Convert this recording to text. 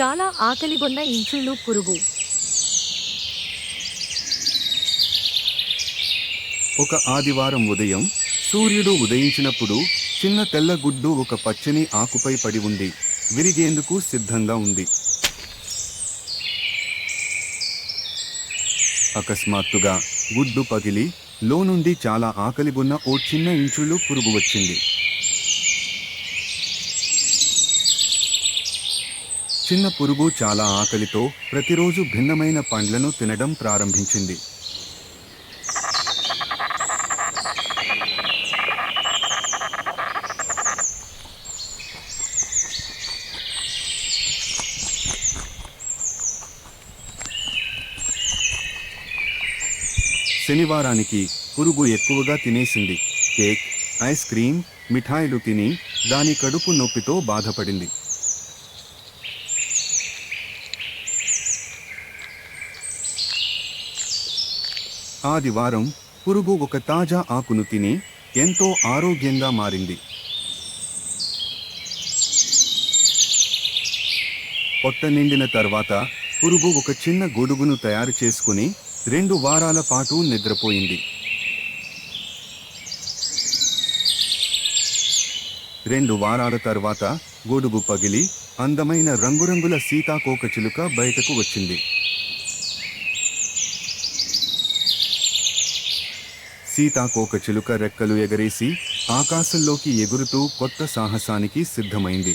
చాలా ఆకలిగొన్న ఇంచుళ్ళు పురుగు. ఒక ఆదివారం ఉదయం సూర్యుడు ఉదయించినప్పుడు చిన్న తెల్ల గుడ్డు ఒక పచ్చని ఆకుపై పడి ఉంది. విరిగేందుకు సిద్ధంగా ఉంది. అకస్మాత్తుగా గుడ్డు పగిలి లోనుండి చాలా ఆకలిగొన్న ఓ చిన్న ఇంచుళ్ళు పురుగు వచ్చింది. చిన్న పురుగు చాలా ఆకలితో ప్రతిరోజు భిన్నమైన పండ్లను తినడం ప్రారంభించింది. శనివారానికి పురుగు ఎక్కువగా తినేసింది. కేక్ ఐస్ క్రీం మిఠాయిలు తిని దాని కడుపు నొప్పితో బాధపడింది. ఆదివారం పురుగు ఒక తాజా ఆకును తిని ఎంతో ఆరోగ్యంగా మారింది. పొట్ట నిండిన తర్వాత పురుగు ఒక చిన్న గొడుగును తయారు చేసుకుని రెండు వారాల పాటు నిద్రపోయింది. రెండు వారాల తర్వాత గొడుగు పగిలి అందమైన రంగురంగుల సీతాకోకచిలుక బయటకు వచ్చింది. సీతాకోకచిలుక రెక్కలు ఎగరేసి ఆకాశంలోకి ఎగురుతూ కొత్త సాహసానికి సిద్ధమైంది.